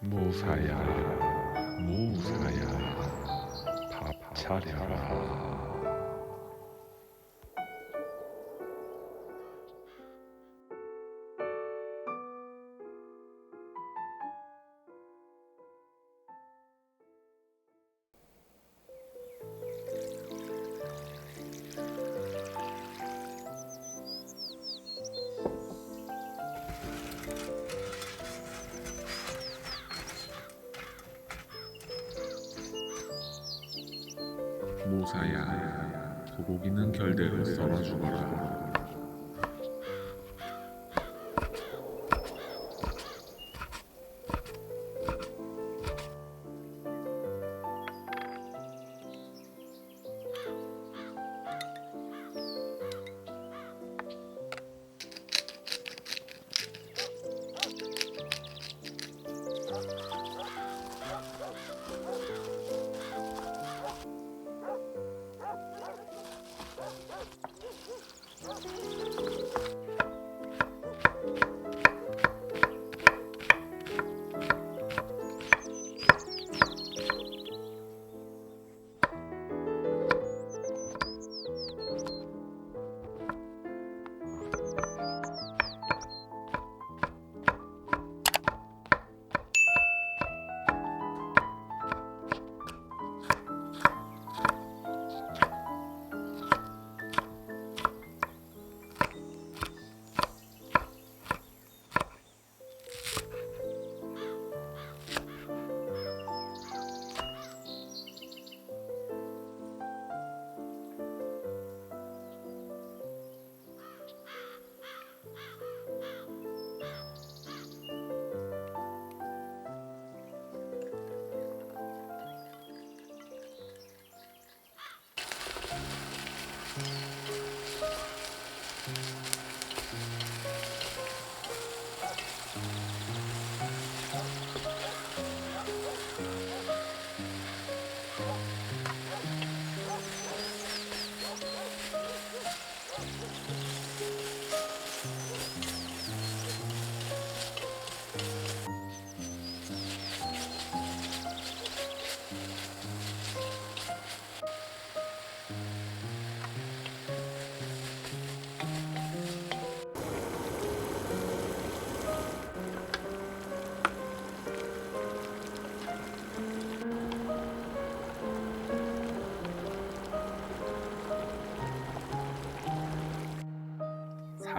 무사야 무사야 밥 차려라 무사야 소고기는 결대로 썰어 주거라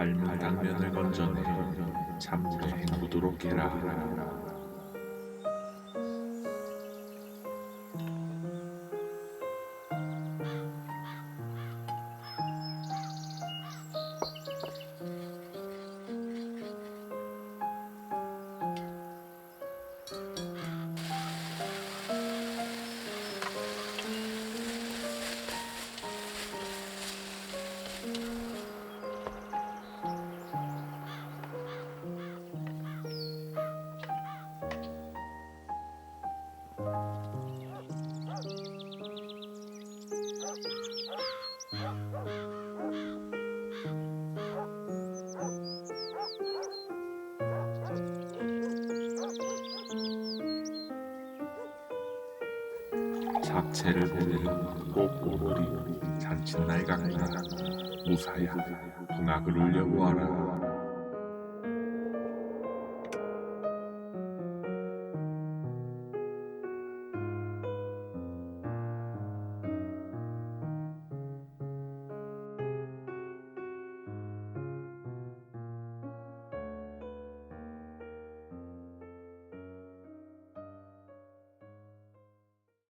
삶은 당면을 건져내 찬물에 헹구도록 해라 잡채를 보내는 꽃보물이 잔칫날 같다 무사야 동학을 울려보아라